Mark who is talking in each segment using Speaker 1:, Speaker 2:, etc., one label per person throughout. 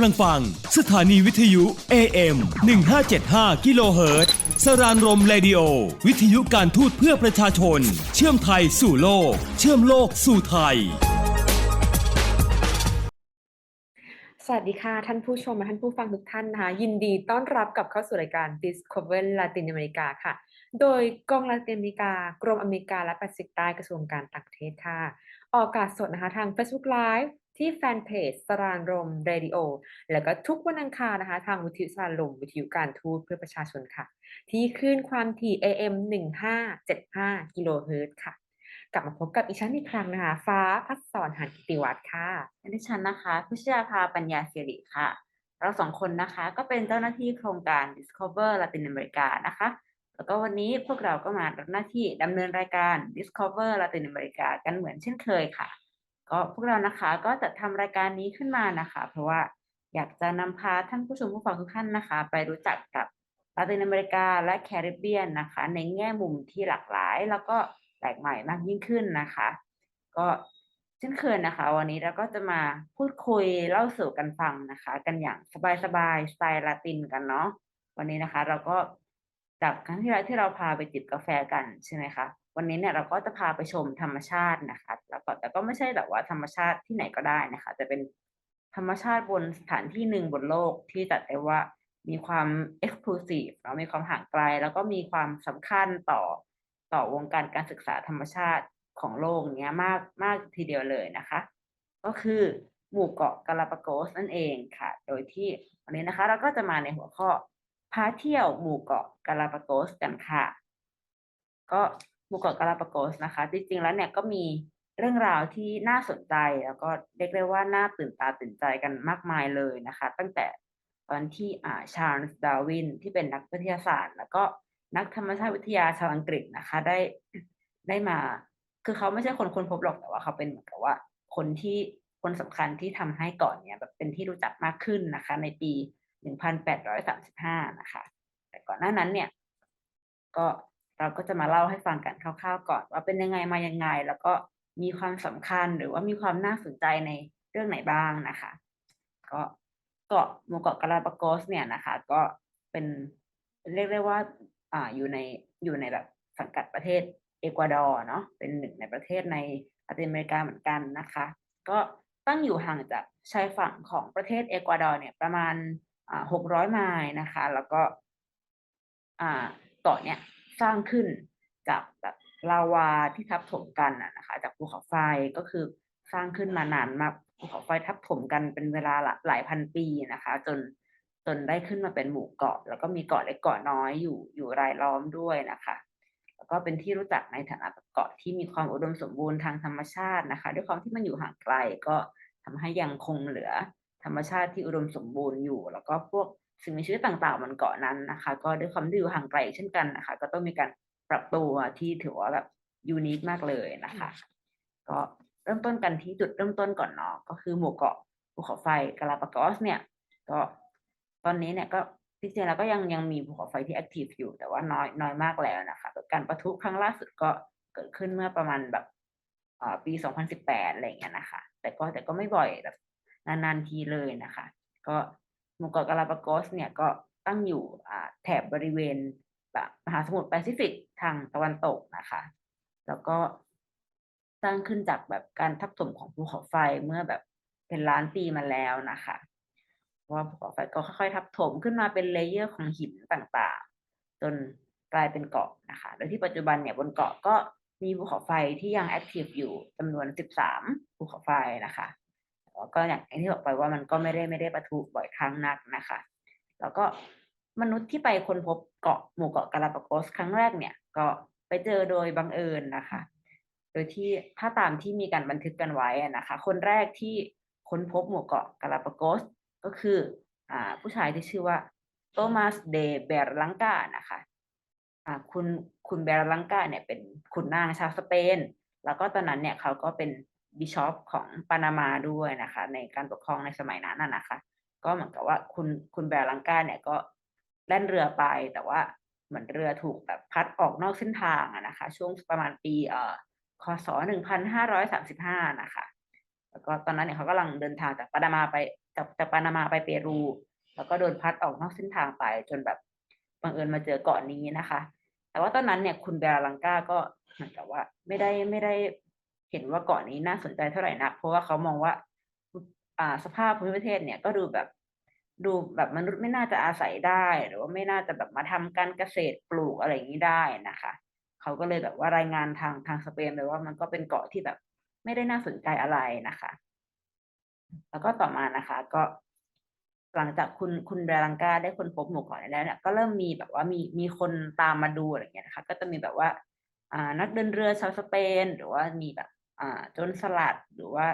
Speaker 1: ำลังฟัง สถานีวิทยุ AM 1575กิโลเฮิรตซ์สรานรมเรดิโอ วิทยุการทูตเพื่อประชาชน เชื่อมไทยสู่โลก เชื่อมโลกสู่ไทย
Speaker 2: สวัสดีค่ะ ท่านผู้ชมและท่านผู้ฟังทุกท่านนะคะ ยินดีต้อนรับกลับเข้าสู่รายการ Discover Latin America ค่ะ โดยกองลาตินอเมริกากรมอเมริกาและแปซิฟิกใต้กระทรวงการต่างประเทศค่ะ ออกอากาศสดนะคะทาง Facebook Live ที่แฟนเพจสรานรมเรดิโอ แล้วก็ทุกวันอังคารนะคะ ทางวิทยุสรานรมวิทยุการทูตเพื่อประชาชนค่ะ ที่คลื่นความถี่ AM 1575กิโลเฮิรตซ์ค่ะ กลับมาพบกับอีชันอีกครั้งนะคะ ฟ้าพัฒสอนหันกิติวัฒน์ค่ะ
Speaker 3: และดิฉันนะคะพิชยาภาปัญญาสิริค่ะ เราสองคนนะคะก็เป็นเจ้าหน้าที่โครงการ Discover Latin America นะคะแล้วก็วันนี้พวกเราก็มารับหน้าที่ดำเนินรายการ Discover Latin America กันเหมือนเช่นเคยค่ะ ก็พวกเรานะคะก็จะทำรายการนี้ขึ้นมานะคะ เพราะว่าอยากจะนำพาท่านผู้ชมผู้ฟังทุกท่านนะคะ ไปรู้จักกับลาตินอเมริกาและแคริบเบียนนะคะ ในแง่มุมที่หลากหลาย แล้วก็แปลกใหม่มากยิ่งขึ้นนะคะ ก็เช่นเคยนะคะ วันนี้เราก็จะมาพูดคุยเล่าสู่กันฟังนะคะ กันอย่างสบายๆสไตล์ลาตินกันเนาะวันนี้นะคะ เราก็จากครั้งที่แล้วที่เราพาไปจิบกาแฟกันใช่ไหมคะ วันนี้เนี่ยเราก็จะพาไปชมธรรมชาตินะคะ แล้วก็แต่ก็ไม่ใช่แบบว่าธรรมชาติที่ไหนก็ได้นะคะ จะเป็นธรรมชาติบนสถานที่หนึ่งบนโลกที่จัดได้ว่ามีความเอ็กซ์คลูซีฟเนาะมีความห่างไกล แล้วก็มีความสำคัญต่อต่อวงการการศึกษาธรรมชาติของโลกเนี้ยมากมากทีเดียวเลยนะคะ ก็คือหมู่เกาะกาลาปากสนั่นเองค่ะ โดยที่วันนี้นะคะเราก็จะมาในหัวข้อพาเที่ยวหมู่เกาะกาลาปากสกันค่ะ ก็ หมู่เกาะกาลาปากอสนะคะ จริงๆแล้วเนี่ยก็มีเรื่องราวที่น่าสนใจแล้วก็เรียกได้ว่าน่าตื่นตาตื่นใจกันมากมายเลยนะคะ ตั้งแต่ตอนที่อ่าชาร์ลส์ดาร์วินที่เป็นนักวิทยาศาสตร์ แล้วก็นักธรรมชาติวิทยาชาวอังกฤษนะคะ ได้ได้มา คือเขาไม่ใช่คนค้นพบหรอกแต่ว่าเขาเป็นเหมือนกับว่า คนที่คนสำคัญที่ทำให้เกาะเนี้ยแบบเป็นที่รู้จักมากขึ้นนะคะ ในปี 1835 นะคะ แต่ก่อนหน้านั้นเนี่ย ก็ เราก็จะมาเล่าให้ฟังกันคร่าวๆก่อนว่าเป็นยังไงมายังไง แล้วก็มีความสำคัญหรือว่ามีความน่าสนใจในเรื่องไหนบ้างนะคะ ก็เกาะหมู่เกาะกาลาปากอสเนี่ยนะคะ ก็เป็นเรียกได้ว่าอ่าอยู่ในอยู่ในแบบสังกัดประเทศเอกวาดอร์เนาะเป็นหนึ่งในประเทศในลาตินอเมริกาเหมือนกันนะคะ ก็ตั้งอยู่ห่างจากชายฝั่งของประเทศเอกวาดอร์เนี่ยประมาณหกร้อยไมล์นะคะ แล้วก็เกาะเนี่ย สร้างขึ้นจากแบบลาวาที่ทับถมกันนะนะคะ จากภูเขาไฟก็คือสร้างขึ้นมานานมากภูเขาไฟทับถมกันเป็นเวลาหลายพันปีนะคะ จนจนได้ขึ้นมาเป็นหมู่เกาะ แล้วก็มีเกาะเล็กเกาะน้อยอยู่อยู่รายล้อมด้วยนะคะ แล้วก็เป็นที่รู้จักในฐานะเกาะที่มีความอุดมสมบูรณ์ทางธรรมชาตินะคะ ด้วยความที่มันอยู่ห่างไกลก็ทำให้ยังคงเหลือธรรมชาติที่อุดมสมบูรณ์อยู่ แล้วก็พวก สิ่งมีชีวิตต่างๆบนเกาะนั้นนะคะ ก็ด้วยความที่อยู่ห่างไกลเช่นกันนะคะ ก็ต้องมีการปรับตัวที่ถือว่าแบบยูนิคมากเลยนะคะ ก็เริ่มต้นกันที่จุดเริ่มต้นก่อนเนาะก็คือหมู่เกาะภูเขาไฟกาลาปากอสเนี่ย ก็ตอนนี้เนี่ยก็จริงๆแล้วก็ยังยังมีภูเขาไฟที่แอคทีฟอยู่แต่ว่าน้อยน้อยมากแล้วนะคะการประทุครั้งล่าสุดก็เกิดขึ้นเมื่อประมาณแบบปี 2018 อะไรอย่างเงี้ยนะคะ แต่ก็แต่ก็ไม่บ่อยแบบนานๆทีเลยนะคะ ก็ หมู่เกาะกาลาปากอสเนี่ยก็ตั้งอยู่แถบบริเวณมหาสมุทรแปซิฟิกทางตะวันตกนะคะ แล้วก็สร้างขึ้นจากแบบการทับถมของภูเขาไฟเมื่อแบบเป็นล้านปีมาแล้วนะคะเพราะว่าภูเขาไฟก็ค่อยๆทับถมขึ้นมาเป็นเลเยอร์ของหินต่างๆ จนกลายเป็นเกาะนะคะ โดยที่ปัจจุบันเนี่ยบนเกาะก็มีภูเขาไฟที่ยังแอคทีฟอยู่จำนวน 13 ภูเขาไฟนะคะ ก็อย่างที่บอกไปว่ามันก็ไม่ได้ไม่ได้ประทุบ่อยครั้งนักนะคะ แล้วก็มนุษย์ที่ไปค้นพบเกาะหมู่เกาะกาลาปากอสครั้งแรกเนี่ย ก็ไปเจอโดยบังเอิญนะคะ โดยที่ถ้าตามที่มีการบันทึกกันไว้นะคะ คนแรกที่ค้นพบหมู่เกาะกาลาปากอสก็คืออ่าผู้ชายที่ชื่อว่าโตมัสเดเบรลังกานะคะอ่าคุณคุณเบรลังกาเนี่ยเป็นขุนนางชาวสเปน แล้วก็ตอนนั้นเนี่ยเขาก็เป็น บิชอปของปานามาด้วยนะคะ ในการปกครองในสมัยนั้นนะคะ ก็เหมือนกับว่าคุณคุณเบรลังกาเนี่ยก็แล่นเรือไปแต่ว่าเหมือนเรือถูกแบบพัดออกนอกเส้นทางนะคะ ช่วงประมาณปีเอ่อคศหนึ่งพันห้าร้อยสามสิบห้านะคะ แล้วก็ตอนนั้นเนี่ยเขากำลังเดินทางจากปานามาไปจากจากปานามาไปเปรู แล้วก็โดนพัดออกนอกเส้นทางไป จนแบบบังเอิญมาเจอเกาะนี้นะคะ แต่ว่าตอนนั้นเนี่ยคุณเบลลังกาก็เหมือนกับว่าไม่ได้ไม่ได้ เห็นว่าเกาะนี้น่าสนใจเท่าไหร่นัก เพราะว่าเขามองว่าอ่าสภาพภูมิประเทศเนี่ยก็ดูแบบดูแบบมนุษย์ไม่น่าจะอาศัยได้ หรือว่าไม่น่าจะแบบมาทำการเกษตรปลูกอะไรอย่างนี้ได้นะคะเขาก็เลยแบบว่ารายงานทางทางสเปนเลยว่ามันก็เป็นเกาะที่แบบไม่ได้น่าสนใจอะไรนะคะ แล้วก็ต่อมานะคะ ก็หลังจากคุณคุณเบลังกาได้ค้นพบหมู่เกาะนี้แล้วเนี่ยก็เริ่มมีแบบว่ามีมีคนตามมาดูอะไรอย่างเงี้ยนะคะ ก็จะมีแบบว่า อ่านักเดินเรือชาวสเปน หรือว่ามีแบบ โจรสลัดหรือว่า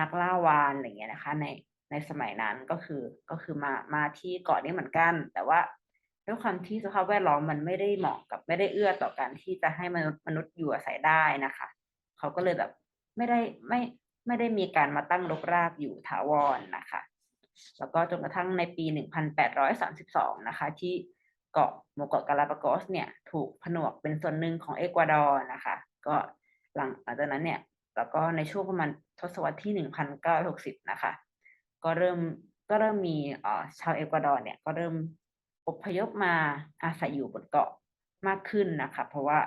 Speaker 3: นักล่าวาฬอะไรอย่างเงี้ยนะคะ ในในสมัยนั้นก็คือก็คือมามาที่เกาะนี้เหมือนกัน แต่ว่าด้วยความที่สภาพแวดล้อมมันไม่ได้เหมาะกับไม่ได้เอื้อต่อการที่จะให้มนุษย์มนุษย์อยู่อาศัยได้นะคะเขาก็เลยแบบไม่ได้ไม่ไม่ได้มีการมาตั้งรกรากอยู่ถาวรนะคะ แล้วก็จนกระทั่งในปี 1832 นะคะ ที่เกาะหมู่เกาะกาลาปากอสเนี่ย ถูกผนวกเป็นส่วนหนึ่งของเอกวาดอร์นะคะ ก็หลังจากนั้นเนี่ย แล้วก็ในช่วงประมาณทศวรรษที่ 1960 นะคะ ก็เริ่มก็เริ่มมีเอ่อชาวเอกวาดอร์เนี่ยก็เริ่มอพยพมาอาศัยอยู่บนเกาะมากขึ้นนะคะ เพราะว่า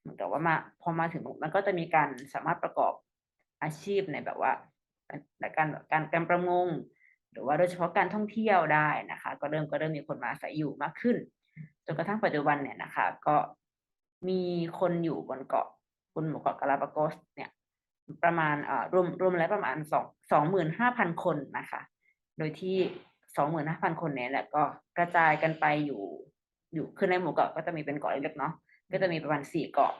Speaker 3: เหมือนกับว่ามาพอมาถึงมันก็จะมีการสามารถประกอบอาชีพในแบบว่าในการการการประมง หรือว่าโดยเฉพาะการท่องเที่ยวได้นะคะ ก็เริ่มก็เริ่มมีคนมาอาศัยอยู่มากขึ้นจนกระทั่งปัจจุบันเนี่ยนะคะ ก็มีคนอยู่บนเกาะบนหมู่เกาะกาลาปากอสเนี่ย ประมาณรวมรวมแล้วประมาณสองสองหมื่นห้าพันคนนะคะ โดยที่สองหมื่นห้าพันคนเนี่ยแหละก็กระจายกันไปอยู่อยู่คือในหมู่เกาะก็จะมีเป็นเกาะเล็กๆเนาะก็จะมีประมาณสี่เกาะ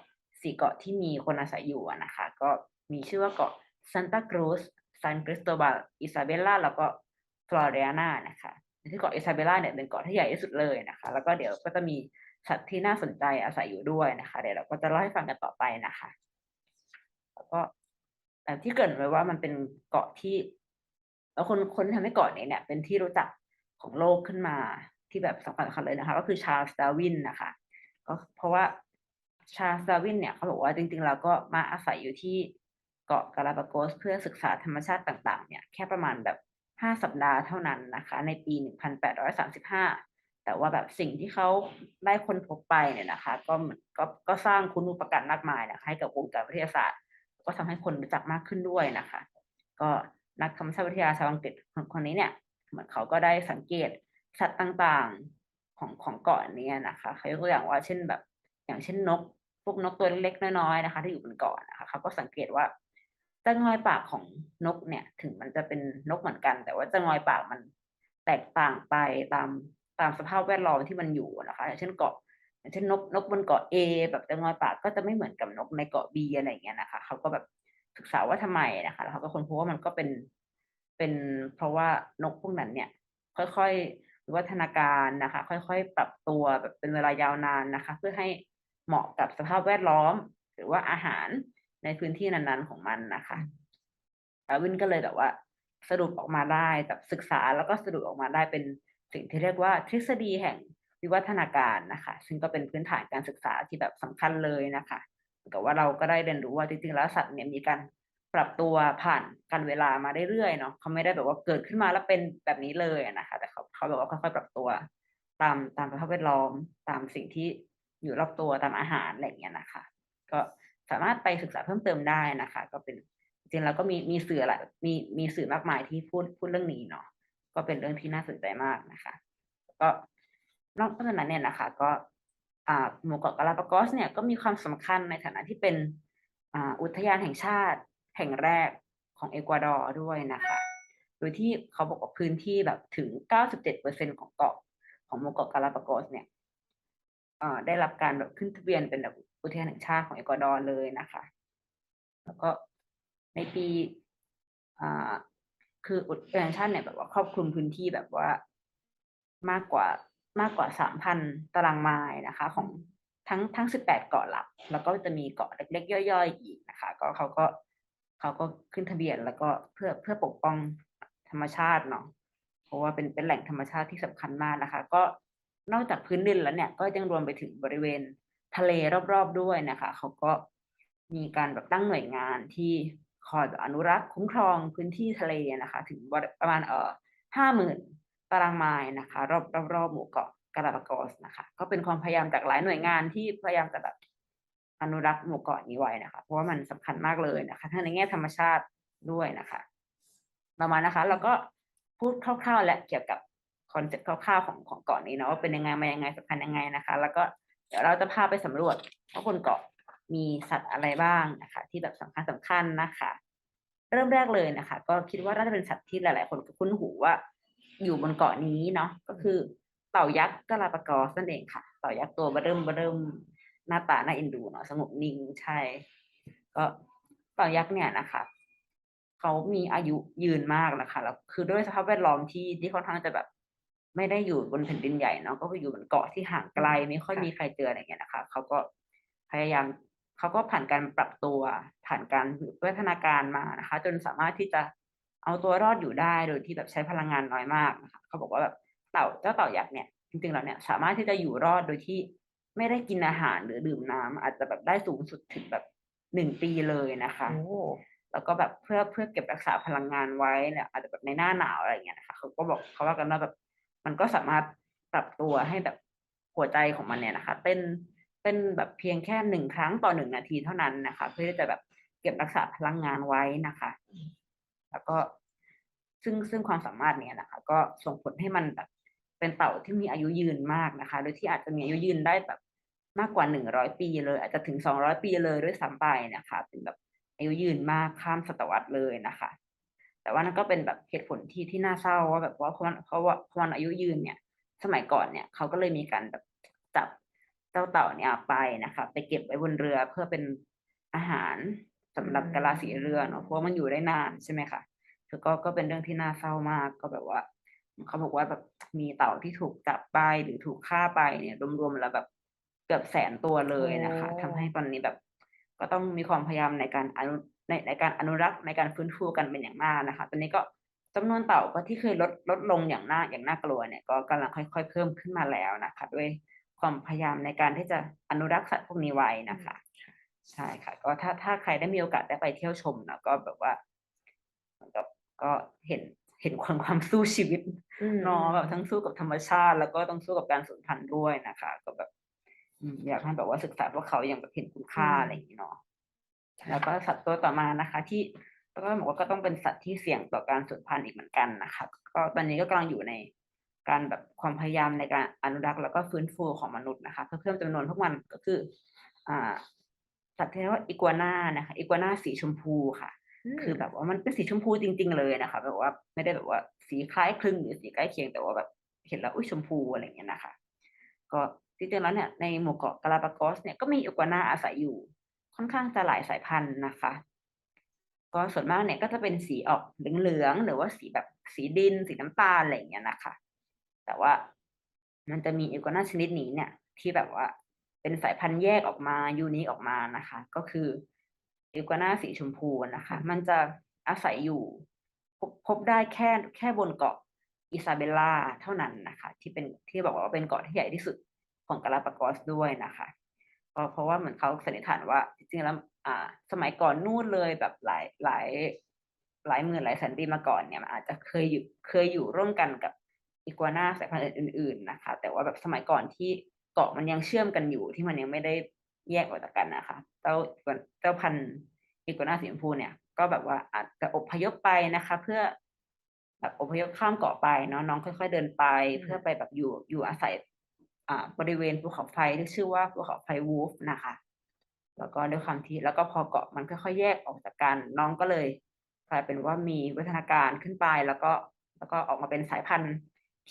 Speaker 3: สี่เกาะที่มีคนอาศัยอยู่นะคะ ก็มีชื่อว่าเกาะซันตาครูซซานคริสโตบาลอิซาเบลลาแล้วก็ฟลอเรียนานะคะที่เกาะอิซาเบลลาเนี่ยเป็นเกาะที่ใหญ่ที่สุดเลยนะคะ แล้วก็เดี๋ยวก็จะมีสัตว์ที่น่าสนใจอาศัยอยู่ด้วยนะคะ เดี๋ยวเราก็จะเล่าให้ฟังกันต่อไปนะคะ แล้วก็ ที่เกิดไว้ว่ามันเป็นเกาะที่แล้วคนคนที่ทำให้เกาะนี้เนี่ย เป็นที่รู้จักของโลกขึ้นมาที่แบบสำคัญสำคัญเลยนะคะ ก็คือชาร์ลส์ดาวินนะคะ ก็เพราะว่าชาร์ลส์ดาวินเนี่ยเขาบอกว่าจริงๆแล้วก็มาอาศัยอยู่ที่เกาะกาลาปากสเพื่อศึกษาธรรมชาติต่างๆ เนี่ยแค่ประมาณแบบห้าสัปดาห์เท่านั้นนะคะ ในปีหนึ่งพันแต่ว่าแบบสิ่งที่เขาได้ค้นพบไปเนี่ยนะคะ ก็มือนก็ก็สร้างคุณูปการมากมายนะคะให้กับวงการวิทยาศาสตร์ ก็ทำให้คนรู้จักมากขึ้นด้วยนะคะ ก็นักธรรมชาติวิทยาชาวอังกฤษคนนี้เนี่ยเหมือนเขาก็ได้สังเกตสัตว์ต่างๆของของเกาะนี้นะคะเขายกตัวอย่างว่าเช่นแบบ อย่างเช่นนกพวกนกตัวเล็กๆน้อยๆนะคะ ที่อยู่บนเกาะนะคะเขาก็สังเกตว่าจะงอยปากของนกเนี่ย ถึงมันจะเป็นนกเหมือนกัน แต่ว่าจะงอยปากมันแตกต่างไปตามตามสภาพแวดล้อมที่มันอยู่นะคะ อย่างเช่นเกาะ เช่นนกนกบนเกาะ A แบบจะงอยปากก็จะไม่เหมือนกับนกในเกาะ B อะไรอย่างเงี้ยนะคะเขาก็แบบศึกษาว่าทำไมนะคะแล้วเขาก็ค้นพบว่ามันก็เป็นเป็นเพราะว่านกพวกนั้นเนี่ย ค่อยๆวิวัฒนาการนะคะ ค่อยๆ ปรับตัวแบบเป็นเวลายาวนานนะคะ เพื่อให้เหมาะกับสภาพแวดล้อม หรือว่าอาหารในพื้นที่นั้นๆของมันนะคะดาวินก็เลยแบบว่า สรุปออกมาได้แบบศึกษาแล้วก็สรุปออกมาได้เป็นสิ่งที่เรียกว่าทฤษฎีแห่ง วิวัฒนาการนะคะ ซึ่งก็เป็นพื้นฐานการศึกษาที่แบบสำคัญเลยนะคะหมือนกับว่าเราก็ได้เรียนรู้ว่าจริงๆแล้วสัตว์เนี่ยมีการปรับตัวผ่านการเวลามาเรื่อยๆเนาะเขาไม่ได้แบบว่าเกิดขึ้นมาแล้วเป็นแบบนี้เลยนะคะ แต่เขาเขาแบบว่าค่อยๆปรับตัว ตามตามสภาพแวดล้อมตามสิ่งที่อยู่รอบตัวตามอาหารอะไรอย่างเงี้ยนะคะ ก็สามารถไปศึกษาเพิ่มเติมได้นะคะ ก็เป็นจริงๆแล้วก็มีมีสื่อหลายมีมีสื่อมากมายที่พูดพูดเรื่องนี้เนาะก็เป็นเรื่องที่น่าสนใจมากนะคะ ก็ นอกจากนั้นเนี่ยนะคะ ก็หมู่เกาะกาลาปากอสเนี่ยก็มีความสำคัญในฐานะที่เป็นอ,อุทยานแห่งชาติแห่งแรกของเอกวาดอร์ด้วยนะคะ โดยที่เขาบอกว่าพื้นที่แบบถึง 97%ของเกาะของหมู่เกาะกาลาปากอสเนี่ยได้รับการแบบขึ้นทะเบียนเป็นแบบอุทยานแห่งชาติของเอกวาดอร์เลยนะคะ แล้วก็ในปีคืออุทยานชาติเนี่ยแบบว่าครอบคลุมพื้นที่แบบว่ามากกว่า มากกว่าสามพันตารางไมล์นะคะ ของทั้งทั้งสิบแปดเกาะหลัก แล้วก็จะมีเกาะเล็กๆ ย่อยๆ อีกนะคะ ก็เขาก็เขาก็ขึ้นทะเบียนแล้วก็เพื่อเพื่อปกป้องธรรมชาติเนาะเพราะว่าเป็นเป็นแหล่งธรรมชาติที่สำคัญมากนะคะ ก็นอกจากพื้นดินแล้วเนี่ย ก็ยังรวมไปถึงบริเวณทะเลรอบๆด้วยนะคะ เขาก็มีการแบบตั้งหน่วยงานที่คอยอนุรักษ์คุ้มครองพื้นที่ทะเลนะคะ ถึงประมาณเอ่อห้าหมื่น ตารางไมล์นะคะ รอบรอบรอบหมู่เกาะกาลาปากอสนะคะ ก็เป็นความพยายามจากหลายหน่วยงานที่พยายามจะแบบอนุรักษ์หมู่เกาะนี้ไว้นะคะ เพราะว่ามันสำคัญมากเลยนะคะทั้งในแง่ธรรมชาติด้วยนะคะประมาณนะคะเราก็พูดคร่าวๆและเกี่ยวกับคอนเซ็ปต์คร่าวๆของของเกาะนี้เนาะว่าเป็นยังไงมายังไงสำคัญยังไงนะคะ แล้วก็เดี๋ยวเราจะพาไปสำรวจว่าบนเกาะมีสัตว์อะไรบ้างนะคะ ที่แบบสำคัญสำคัญนะคะ เริ่มแรกเลยนะคะ ก็คิดว่าน่าจะเป็นสัตว์ที่หลาย ๆ คนคุ้นหูว่า อยู่บนเกาะนี้เนาะก็คือเต่ายักษ์กาลาปากอสนั่นเองค่ะ เต่ายักษ์ตัวเบอเริ่มเบอเริ่มหน้าตาน่าเอ็นดูเนาะสงบนิ่งใช่ ก็เต่ายักษ์เนี่ยนะคะเขามีอายุยืนมากนะคะแล้วคือด้วยสภาพแวดล้อมที่ที่ค่อนข้างจะแบบไม่ได้อยู่บนแผ่นดินใหญ่เนาะก็คืออยู่บนเกาะที่ห่างไกลไม่ค่อย
Speaker 2: ค่ะ
Speaker 3: มีใครเจออะไรเงี้ยนะคะเขาก็พยายามเขาก็ผ่านการปรับตัวผ่านการวิวัฒนาการมานะคะ จนสามารถที่จะ เอาตัวรอดอยู่ได้โดยที่แบบใช้พลังงานน้อยมากนะคะเขาบอกว่าแบบเต่าเจ้าเต่ายักษ์เนี่ยจริงๆแล้วเนี่ยสามารถที่จะอยู่รอดโดยที่ไม่ได้กินอาหารหรือดื่มน้ำอาจจะแบบได้สูงสุดถึงแบบหนึ่งปีเลยนะคะ
Speaker 2: โอ้
Speaker 3: แล้วก็แบบเพื่อเพื่อเก็บรักษาพลังงานไว้เนี่ยอาจจะแบบในหน้าหนาวอะไรอย่างเงี้ยนะคะเขาก็บอกเขาว่ากันว่าแบบมันก็สามารถปรับตัวให้แบบหัวใจของมันเนี่ยนะคะเต้นเต้นแบบเพียงแค่หนึ่งครั้งต่อหนึ่งนาทีเท่านั้นนะคะ เพื่อที่จะแบบเก็บรักษาพลังงานไว้นะคะ แล้วก็ซึ่งซึ่งความสามารถเนี่ยนะคะ ก็ส่งผลให้มันแบบเป็นเต่าที่มีอายุยืนมากนะคะ โดยที่อาจจะมีอายุยืนได้แบบมากกว่าหนึ่งร้อยปีเลย อาจจะถึงสองร้อยปีเลยด้วยซ้ำไปนะคะ เป็นแบบอายุยืนมากข้ามศตวรรษเลยนะคะ แต่ว่านั่นก็เป็นแบบเหตุผลที่ที่น่าเศร้าว่าแบบว่าเพราะเพราะว่าเพราะมันอายุยืนเนี่ย สมัยก่อนเนี่ยเขาก็เลยมีการแบบจับเจ้าเต่าเนี่ยไปนะคะ ไปเก็บไว้บนเรือเพื่อเป็นอาหาร สำหรับกะลาสีเรือเนาะเพราะว่ามันอยู่ได้นานใช่ไหมคะคือก็ก็เป็นเรื่องที่น่าเศร้ามากก็แบบว่าเขาบอกว่าแบบมีเต่าที่ถูกจับไปหรือถูกฆ่าไปเนี่ยรวมๆแล้วแบบเกือบแสนตัวเลยนะคะ
Speaker 2: โอ้
Speaker 3: ทำให้ตอนนี้แบบ ก็ต้องมีความพยายามในการอนุในในการอนุรักษ์ในการฟื้นฟูกันเป็นอย่างมากนะคะ ตอนนี้ก็จำนวนเต่าก็ที่เคยลดลดลงอย่างน่าอย่างน่ากลัวเนี่ยก็กำลังค่อย ๆ เพิ่มขึ้นมาแล้วนะคะ ด้วยความพยายามในการที่จะอนุรักษ์สัตว์พวกนี้ไว้นะคะ ใช่ค่ะ ก็ถ้าถ้าใครได้มีโอกาสได้ไปเที่ยวชมเนาะก็แบบว่าเหมือนกับก็เห็นเห็นความความสู้ชีวิต
Speaker 2: อืม
Speaker 3: เนาะแบบทั้งสู้กับธรรมชาติ แล้วก็ต้องสู้กับการสูญพันธุ์ด้วยนะคะ ก็แบบอืมอยากให้แบบว่าศึกษาพวกเขาอย่างแบบเห็นคุณค่า
Speaker 2: อืม
Speaker 3: อะไรอย่างนี้เนาะแล้วก็สัตว์ตัวต่อมานะคะ ที่แล้วก็บอกว่าก็ต้องเป็นสัตว์ที่เสี่ยงต่อการสูญพันธุ์อีกเหมือนกันนะคะ ก็ตอนนี้ก็กำลังอยู่ในการแบบความพยายามในการอนุรักษ์แล้วก็ฟื้นฟูของมนุษย์นะคะ เพื่อเพิ่มจำนวนพวกมันก็คือ อ่า สัตว์ที่เรียกว่าอีกัวน่านะคะอีกัวน่าสีชมพูค่ะ คือแบบว่ามันเป็นสีชมพูจริง ๆ เลยนะคะแบบว่าไม่ได้แบบว่าสีคล้ายคลึงหรือสีใกล้เคียงแต่ว่าแบบเห็นแล้วอุ้ยชมพูอะไรอย่างเงี้ยนะคะ ก็จริงๆแล้วเนี่ยในหมู่เกาะกาลาปากอสเนี่ยก็มีอีกัวน่าอาศัยอยู่ค่อนข้างจะหลายสายพันธุ์นะคะ ก็ส่วนมากเนี่ยก็จะเป็นสีออกเหลืองๆหรือว่าสีแบบสีดิน สีน้ำตาลอะไรอย่างเงี้ยนะคะ แต่ว่ามันจะมีอีกัวน่าชนิดนี้เนี่ยที่แบบว่า เป็นสายพันธุ์แยกออกมายูนิคออกมานะคะ ก็คืออีกัวน่าสีชมพูนะคะ มันจะอาศัยอยู่พบพบได้แค่แค่บนเกาะอิซาเบลลาเท่านั้นนะคะ ที่เป็นที่บอกว่าเป็นเกาะที่ใหญ่ที่สุดของกาลาปากอสด้วยนะคะเพราะเพราะว่าเหมือนเขาสันนิษฐานว่า จริงๆแล้วอ่า สมัยก่อนนู่นเลยแบบหลายหลายหลายหมื่นหลายแสนปีมาก่อนเนี่ยมันอาจจะเคยอยู่เคยอยู่ร่วมกันกับอีกัวน่าสายพันธุ์อื่น ๆนะคะ แต่ว่าแบบสมัยก่อนที่ เกาะมันยังเชื่อมกันอยู่ที่มันยังไม่ได้แยกออกจากกันนะคะ เจ้าเจ้าพันธุ์อีกัวน่าสีชมพูเนี่ย ก็แบบว่าอาจจะอพยพไปนะคะ เพื่อแบบอพยพข้ามเกาะไปเนาะน้องค่อยๆเดินไป เพื่อไปแบบอยู่อยู่อาศัยอ่าบริเวณภูเขาไฟที่ชื่อว่าภูเขาไฟวูฟนะคะ แล้วก็ด้วยความที่แล้วก็พอเกาะมันค่อยๆแยกออกจากกัน น้องก็เลยกลายเป็นว่ามีวัฒนาการขึ้นไปแล้วก็แล้วก็ออกมาเป็นสายพันธุ์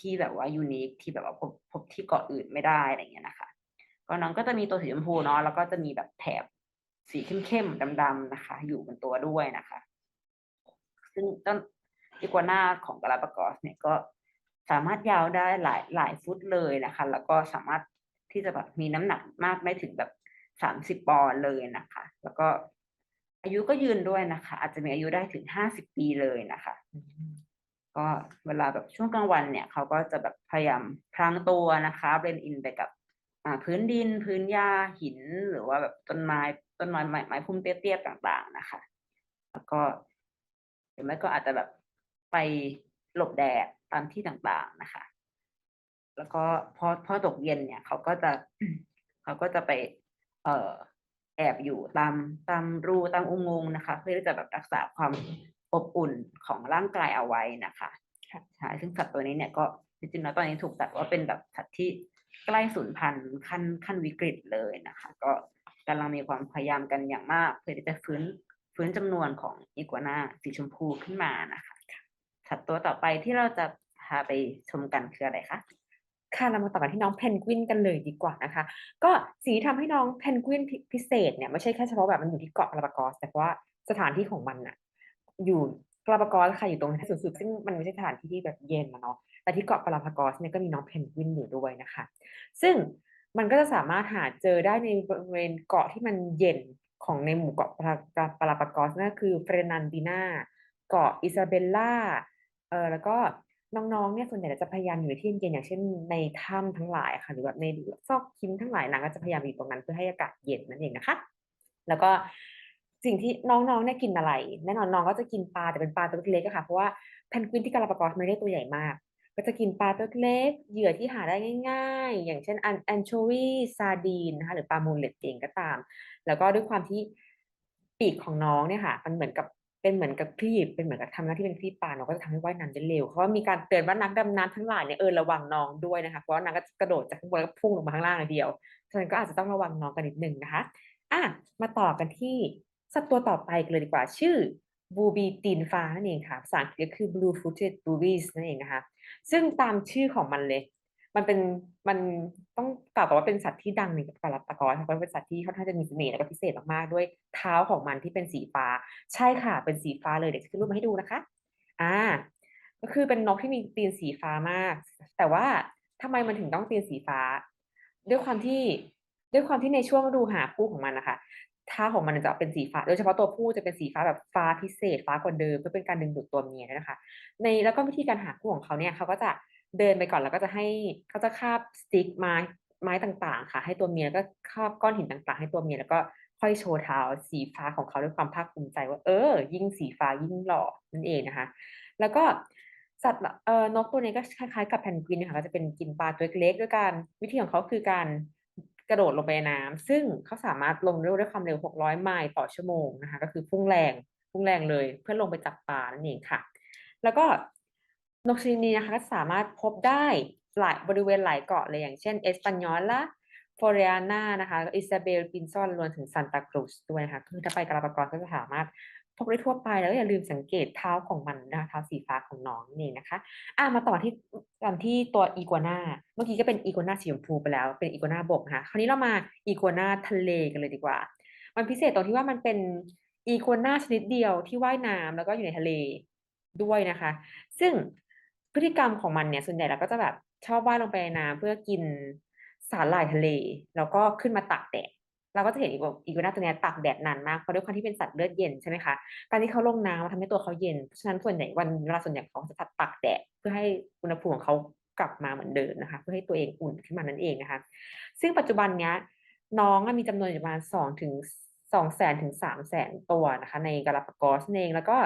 Speaker 3: ที่แบบว่ายูนิคที่แบบว่าพบพบที่เกาะอื่นไม่ได้อะไรเงี้ยนะคะ ก็น้องก็จะมีตัวสีชมพูเนาะแล้วก็จะมีแบบแถบสีเข้มๆดำๆนะคะ อยู่บนตัวด้วยนะคะ ซึ่งต้นอีกัวน่าของกาลาปากอสเนี่ยก็สามารถยาวได้หลายหลายฟุตเลยนะคะ แล้วก็สามารถที่จะแบบมีน้ำหนักมากได้ถึงแบบสามสิบปอนด์เลยนะคะ แล้วก็อายุก็ยืนด้วยนะคะ อาจจะมีอายุได้ถึงห้าสิบปีเลยนะคะ ก็เวลาแบบช่วงกลางวันเนี่ยเขาก็จะแบบพยายามพรางตัวนะคะเบลนอินไปกับพื้นดินพื้นหญ้าหินหรือว่าแบบต้นไม้ต้นไม้ไม้ไม้พุ่มเตี้ยๆต่างๆนะคะ แล้วก็หรือไม่ก็อาจจะแบบไปหลบแดดตามที่ต่างๆนะคะ แล้วก็พอพอตกเย็นเนี่ยเขาก็จะเขาก็จะไป เอ่อแอบอยู่ตามตามรูตามอุโมงค์นะคะ เพื่อที่จะแบบรักษาความ อบอุ่นของร่างกายเอาไว้นะคะ
Speaker 2: ค่ะ
Speaker 3: ใช่ซึ่งสัตว์ตัวนี้เนี่ยก็จริงๆแล้วตอนนี้ถูกจัดว่าเป็นแบบสัตว์ที่ใกล้สูญพันธุ์ขั้นขั้นวิกฤตเลยนะคะ ก็กำลังมีความพยายามกันอย่างมาก เพื่อที่จะฟื้นฟื้นจำนวนของอีกัวนาสีชมพูขึ้นมานะคะสัตว์ตัวต่อไปที่เราจะพาไปชมกันคืออะไรคะ
Speaker 2: ค่ะเรามาต่อกันที่น้องเพนกวินกันเลยดีกว่านะคะ ก็สิ่งที่ทำให้น้องเพนกวินพิพิเศษเนี่ยไม่ใช่แค่เฉพาะแบบมันอยู่ที่เกาะกาลาปากอส แต่ว่าสถานที่ของมันน่ะ อยู่กลาปากอสค่ะอยู่ตรงสุดๆซึ่งมันไม่ใช่สถานที่ที่แบบเย็นนะเนาะแต่ที่เกาะกลาปากอสเนี่ยก็มีน้องเพนกวินอยู่ด้วยนะคะ ซึ่งมันก็จะสามารถหาเจอได้ในบริเวณเกาะที่มันเย็นของในหมู่เกาะปาลาปากอสนั่นคือเฟรนันดินาเกาะอิซาเบลล่าเออแล้วก็น้องๆเนี่ยส่วนใหญ่จะพยายามอยู่ในที่เย็นๆอย่างเช่นในถ้ำทั้งหลายค่ะหรือแบบในซอกหินทั้งหลายนางก็จะพยายามอยู่ตรงนั้นเพื่อให้อากาศเย็นนั่นเองนะคะ แล้วก็ สิ่งที่น้องๆเนี่ยกินอะไร แน่นอนน้องก็จะกินปลาแต่เป็นปลาตัวเล็กๆค่ะ เพราะว่าเพนกวินที่กาลาปากอสไม่ได้ตัวใหญ่มาก ก็จะกินปลาตัวเล็ก เหยื่อที่หาได้ง่าย ๆ อย่างเช่นอันแอนโชวีซาดีนนะคะหรือปลาโมลเลตเองก็ตาม แล้วก็ด้วยความที่ปีกของน้องเนี่ยค่ะ มันเหมือนกับเป็นเหมือนกับคลีบเป็นเหมือนกับทำหน้าที่เป็นคลีบปลาน้องก็จะทำให้ว่ายน้ำได้เร็วเพราะว่ามีการเตือนว่านักดำน้ำทั้งหลายเนี่ยเออระวังน้องด้วยนะคะเพราะว่านางก็จะกระโดดจากข้างบนแล้วก็พุ่งลงมาข้างล่างเลยเดียวฉะนั้นก็อาจจะต้องระวังน้องกันนิดนึงนะคะอะมาต่อกันที่ สัตว์ตัวต่อไปกันเลยดีกว่าชื่อบูบีตีนฟ้านั่นเองค่ะภาษาอังกฤษก็คือ blue footed boobies นั่นเองนะคะ ซึ่งตามชื่อของมันเลย มันเป็นมันต้องกล่าวก่อว่าเป็นสัตว์ที่ดังในกาลาปากอสเพราะเป็นสัตว์ที่ค่อนข้างจะมีเสน่ห์แล้วก็พิเศษมากๆด้วยเท้าของมันที่เป็นสีฟ้า ใช่ค่ะ เป็นสีฟ้าเลยเดี๋ยวจะขึ้นรูปมาให้ดูนะคะ อ่า ก็คือเป็นนกที่มีตีนสีฟ้ามาก แต่ว่าทำไมมันถึงต้องตีนสีฟ้า ด้วยความที่ด้วยความที่ในช่วงฤดูหาคู่ของมันนะคะ ท้าของมันจะเป็นสีฟ้า โดยเฉพาะตัวผู้จะเป็นสีฟ้าแบบฟ้าพิเศษ ฟ้ากว่าเดิมเพื่อเป็นการดึงดูดตัวเมียด้วยนะคะ ในแล้วก็วิธีการหาคู่ของเขาเนี่ยเขาก็จะเดินไปก่อนแล้วก็จะให้เขาจะคาบสติ๊กไม้ไม้ต่างๆ ค่ะ ให้ตัวเมียแล้วก็คาบก้อนหินต่าง ๆ ให้ตัวเมียแล้วก็ค่อยโชว์เท้าสีฟ้าของเขาด้วยความภาคภูมิใจว่าเออ ยิ่งสีฟ้ายิ่งหล่อนั่นเองนะคะ แล้วก็สัตว์เอ่อนกตัวนี้ก็คล้ายๆกับแพนกวินนะคะก็จะเป็นกินปลาตัวเล็กๆด้วยกันวิธีของเขาคือการ กระโดดลงไปนน้ำซึ่งเขาสามารถลงเร็วด้วยความเร็ว 600 ไมล์ต่อชั่วโมงนะคะ ก็คือพุ่งแรงพุ่งแรงเลยเพื่อลงไปจับปลานั่นเองค่ะ แล้วก็นกชนิดนี้นะคะก็สามารถพบได้หลายบริเวณหลายเกาะเลยอย่างเช่นเอสปันยอลาฟอเรียนานะคะอิซาเบลปินซอนรวมถึงซันตาครูสด้วยนะคะคือถ้าไปกาลาปากอสก็จะสามารถ พบได้ทั่วไปแล้วอย่าลืมสังเกตเท้าของมันนะคะเท้าสีฟ้าของน้องนี่นะคะอะมาต่อที่กันที่ตัวอีกัวนาเมื่อกี้ก็เป็นอีกัวนาสีชมพูไปแล้ว เป็นอีกัวนาบกนะคะคราวนี้เรามาอีกัวนาทะเลกันเลยดีกว่า มันพิเศษตรงที่ว่ามันเป็นอีกัวนาชนิดเดียวที่ว่ายน้ำแล้วก็อยู่ในทะเลด้วยนะคะ ซึ่งพฤติกรรมของมันเนี่ยส่วนใหญ่เราก็จะแบบชอบว่ายลงไปในน้ำเพื่อกินสาหร่ายทะเล แล้วก็ขึ้นมาตากแดด เราก็จะเห็นอีกว่าอีกัวนาตัวเนี้ยตากแดดนานมากเพราะด้วยความที่เป็นสัตว์เลือดเย็นใช่ไหมคะการที่เขาลงน้ำมันทำให้ตัวเขาเย็นเพราะฉะนั้นส่วนใหญ่วันเวลาส่วนใหญ่เขาจะตากแดดเพื่อให้อุณหภูมิของเขากลับมาเหมือนเดิมนะคะ เพื่อให้ตัวเองอุ่นขึ้นมานั่นเองนะคะ ซึ่งปัจจุบันเนี้ยน้องมีจำนวนอยู่ประมาณสองถึงสองแสนถึงสามแสนตัวนะคะ ในกาลาปากอสเองแล้วก็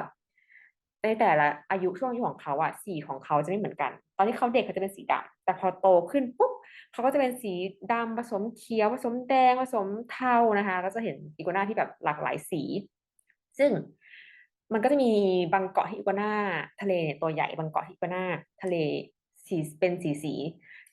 Speaker 2: ในแต่ละอายุช่วงอายุของเขาอะสีของเขาจะไม่เหมือนกัน ตอนที่เขาเด็กเขาจะเป็นสีดำแต่พอโตขึ้นปุ๊บเขาก็จะเป็นสีดำผสมเขียวผสมแดงผสมเทานะคะ ก็จะเห็นอีกัวน่าที่แบบหลากหลายสี ซึ่งมันก็จะมีบางเกาะที่อีกัวน่าทะเลเนี่ยตัวใหญ่บางเกาะที่อีกัวน่าทะเลสีเป็นสีสี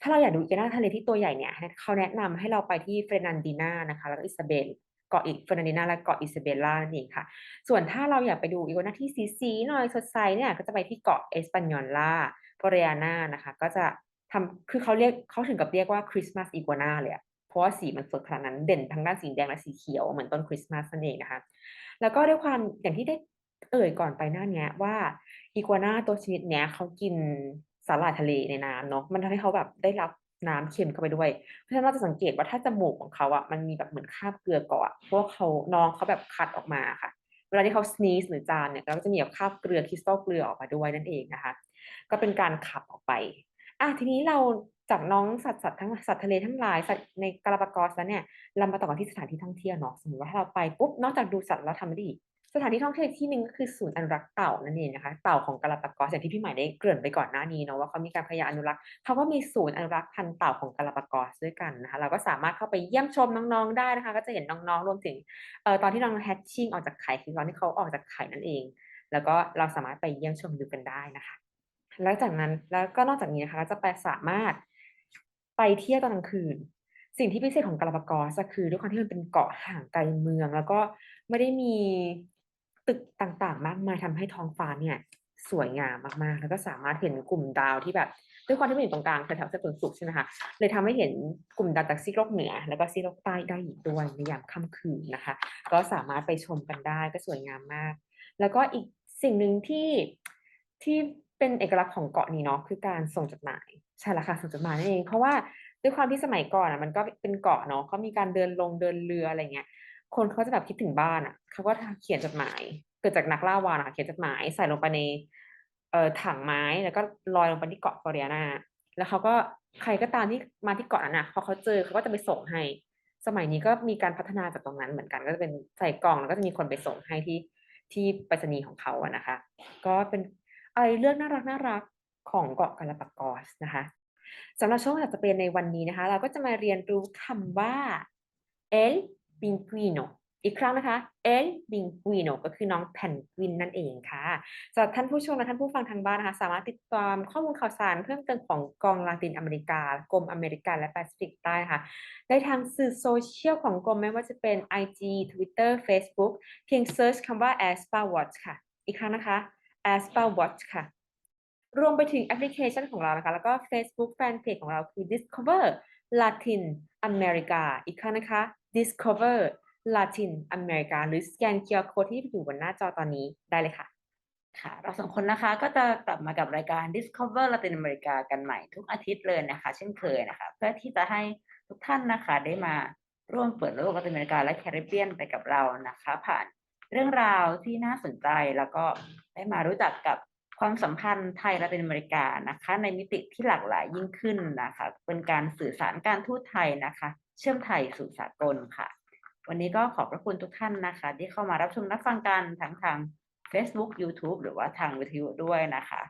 Speaker 2: ถ้าเราอยากดูอีกัวน่าทะเลที่ตัวใหญ่เนี่ยเขาแนะนำให้เราไปที่เฟรนันดินานะคะ แล้วก็อิซาเบล เกาะอีเฟรนันดินาและเกาะอิซาเบลล่านั่นเองค่ะ ส่วนถ้าเราอยากไปดูอีกัวน่าที่สีสีหน่อยสดใสเนี่ยก็จะไปที่เกาะเอสปันยอลล่าฟอเรียนานะคะ ก็จะทำคือเขาเรียกเขาถึงกับเรียกว่าคริสต์มาสอีกัวน่าเลยอะเพราะว่าสีมันสดขนาดนั้นเด่นทั้งด้านสีแดงและสีเขียวเหมือนต้นคริสต์มาสนั่นเองนะคะ แล้วก็ด้วยความอย่างที่ได้เอ่ยก่อนไปหน้าเนี้ยว่าอีกัวน่าตัวชนิดเนี้ยเขากินสาหร่ายทะเลในน้ำเนาะมันทำให้เขาแบบได้รับ น้ำเค็มเข้าไปด้วย เพราะฉะนั้นเราจะสังเกตว่าถ้าจมูกของเขาอะมันมีแบบเหมือนคราบเกลือเกาะเพราะเขาน้องเขาแบบคัดออกมาค่ะ เวลาที่เขาสนีสหรือจามเนี่ยเราก็จะมีแบบคราบเกลือคริสตัลเกลือออกมาด้วยนั่นเองนะคะ ก็เป็นการขับออกไปอะทีนี้เราจากน้องสัตว์สัตว์ทั้งสัตว์ทะเลทั้งหลายสัตว์ในกาลาปากอสแล้วเนี่ยเรามาต่อกันที่สถานที่ท่องเที่ยวเนาะสมมติว่าถ้าเราไปปุ๊บนอกจากดูสัตว์แล้วทำอะไรอีก สถานที่ท่องเที่ยวที่หนึ่งก็คือศูนย์อนุรักษ์เต่านั่นเองนะคะ เต่าของกาลาปากอสอย่างที่พี่หม่ได้เกริ่นไปก่อนหน้านี้เนาะว่าเขามีการพยายามอนุรักษ์เขาก็มีศูนย์อนุรักษ์พันธุ์เต่าของกาลาปากอสด้วยกันนะคะ เราก็สามารถเข้าไปเยี่ยมชมน้องๆได้นะคะ ก็จะเห็นน้องๆรวมถึงเอ่อตอนที่น้องแฮชชิ่งออกจากไข่คือตอนที่เขาออกจากไข่นั่นเอง แล้วก็เราสามารถไปเยี่ยมชมดูกันได้นะคะ แล้วจากนั้นแล้วก็นอกจากนี้นะคะจะไปสามารถไปเที่ยวตอนกลางคืนสิ่งที่พิเศษของกาลาปากอสคือด้วยความที่มันเป็นเกาะห่างไกลเมือง แล้วก็ไม่ได้มี ตึกต่างๆ มากมายทำให้ท้องฟ้าเนี่ย สวยงามมากๆ แล้วก็สามารถเห็นกลุ่มดาวที่แบบด้วยความที่มันอยู่ตรงกลางแถวๆเส้นศูนย์สูงใช่ไหมคะเลยทำให้เห็นกลุ่มดาวจากซีกโลกเหนือ แล้วก็ซีกโลกใต้ได้อีกด้วยในยามค่ำคืนนะคะ ก็สามารถไปชมกันได้ก็สวยงามมาก แล้วก็อีกสิ่งหนึ่งที่ที่เป็นเอกลักษณ์ของเกาะนี้เนาะคือการส่งจดหมายใช่ละค่ะส่งจดหมายนั่นเองเพราะว่าด้วยความที่สมัยก่อนอะมันก็เป็นเกาะเนาะเขามีการเดินลงเดินเรืออะไรเงี้ย คนเขาจะแบบคิดถึงบ้านอะเขาก็เขียนจดหมาย เกิดจากนักล่าวานอะเขียนจดหมายใส่ลงไปในเอ่อถังไม้แล้วก็ลอยลงไปที่เกาะฟลอเรียนาแล้วเขาก็ใครก็ตามที่มาที่เกาะนั้นอะพอเขาเจอเขาก็จะไปส่งให้ สมัยนี้ก็มีการพัฒนาจากตรงนั้นเหมือนกัน ก็จะเป็นใส่กล่องแล้วก็จะมีคนไปส่งให้ที่ที่ไปรษณีย์ของเขาอะนะคะ ก็เป็นอะไรเรื่องน่ารักน่ารักของเกาะกาลาปากอสนะคะสำหรับช่วงภาษาสเปนในวันนี้นะคะ เราก็จะมาเรียนรู้คำว่า el pingüino อีกครั้งนะคะ el pingüino ก็คือน้องแพนกวินนั่นเองค่ะสำหรับท่านผู้ชมและท่านผู้ฟังทางบ้านนะคะ สามารถติดตามข้อมูลข่าวสารเพิ่มเติมของกองลาตินอเมริกา กรมอเมริกันและแปซิฟิกใต้ค่ะ ได้ทางสื่อโซเชียลของกรมไม่ว่าจะเป็น IG Twitter Facebook เพียงเซิร์ชคำว่า aspa watch ค่ะ อีกครั้งนะคะ aspa watch ค่ะรวมไปถึงแอปพลิเคชันของเรานะคะ แล้วก็ Facebook Fanpage ของเราคือ Discover Latin America อีกครั้งนะคะ Discover Latin America หรือสแกน QR Code ที่อยู่บนหน้าจอตอนนี้ได้เลยค่ะ
Speaker 3: ค่ะ เราสองคนนะคะก็จะกลับมากับรายการ Discover Latin America กันใหม่ทุกอาทิตย์เลยนะคะ เช่นเคยนะคะ เพื่อที่จะให้ทุกท่านนะคะได้มาร่วมเปิดโลกลาตินอเมริกาและแคริบเบียนไปกับเรานะคะ ผ่านเรื่องราวที่น่าสนใจแล้วก็ได้มารู้จักกับความสัมพันธ์ไทยลาตินอเมริกานะคะ ในมิติที่หลากหลายยิ่งขึ้นนะคะ เป็นการสื่อสารการทูตไทยนะคะ เชื่อมไทยสู่สากลค่ะ วันนี้ก็ขอบพระคุณทุกท่านนะคะ ที่เข้ามารับชมรับฟังกันทั้งทาง Facebook YouTube หรือว่าทางวิทยุด้วยนะคะ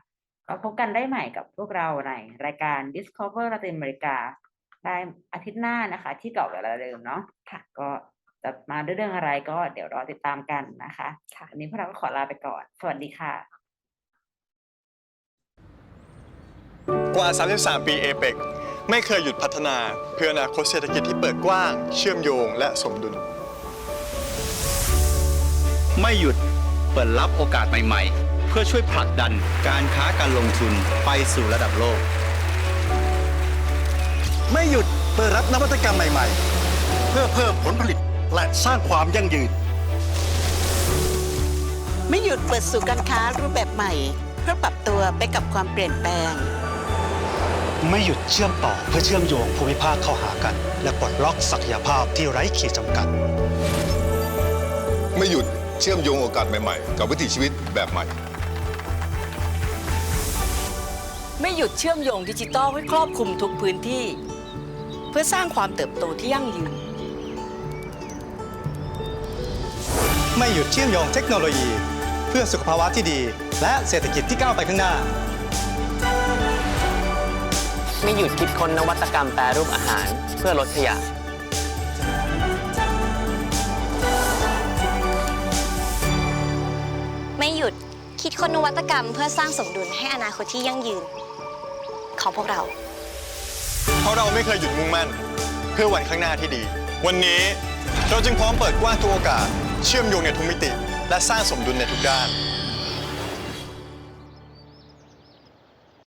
Speaker 3: ก็พบกันได้ใหม่กับพวกเราในรายการ Discover Latin America ได้อาทิตย์หน้านะคะ ที่เก่าเวลาเดิมเนาะค่ะ ก็จะมาด้วยเรื่องอะไรก็เดี๋ยวรอติดตามกันนะคะ
Speaker 2: ค่ะ
Speaker 3: วันนี้พวกเราก็ขอลาไปก่อน สวัสดีค่ะ
Speaker 4: กว่า 33 ปีเอเปก ไม่เคยหยุดพัฒนาเพื่ออนาคตเศรษฐกิจที่เปิดกว้าง เชื่อมโยงและสมดุล
Speaker 5: ไม่หยุดเปิดรับโอกาสใหม่ๆ เพื่อช่วยผลักดันการค้าการลงทุนไปสู่ระดับโลก
Speaker 6: ไม่หยุดเปิดรับนวัตกรรมใหม่ๆ เพื่อเพิ่มผลผลิตและสร้างความยั่งยืน
Speaker 7: ไม่หยุดเปิดสู่การค้ารูปแบบใหม่ เพื่อปรับตัวไปกับความเปลี่ยนแปลง
Speaker 6: ไม่หยุดเชื่อมต่อเพื่อเชื่อมโยงภูมิภาคเข้าหากัน และปลดล็อกศักยภาพที่ไร้ขีดจำกัด
Speaker 8: ไม่หยุดเชื่อมโยงโอกาสใหม่ๆ กับวิถีชีวิตแบบใหม่
Speaker 9: ไม่หยุดเชื่อมโยงดิจิทัลให้ครอบคลุมทุกพื้นที่ เพื่อสร้างความเติบโตที่ยั่งยืน
Speaker 6: ไม่หยุดเชื่อมโยงเทคโนโลยี เพื่อสุขภาวะที่ดี และเศรษฐกิจที่ก้าวไปข้างหน้า
Speaker 10: ไม่หยุดคิดค้นนวัตกรรมแปรรูปอาหารเพื่อลดขยะ
Speaker 11: ไม่หยุดคิดค้นนวัตกรรมเพื่อสร้างสมดุลให้อนาคตที่ยั่งยืน ของพวกเรา
Speaker 4: เพราะเราไม่เคยหยุดมุ่งมั่น เพื่อวันข้างหน้าที่ดี วันนี้เราจึงพร้อมเปิดกว้างทุกโอกาส เชื่อมโยงในทุกมิติ และสร้างสมดุลในทุกด้าน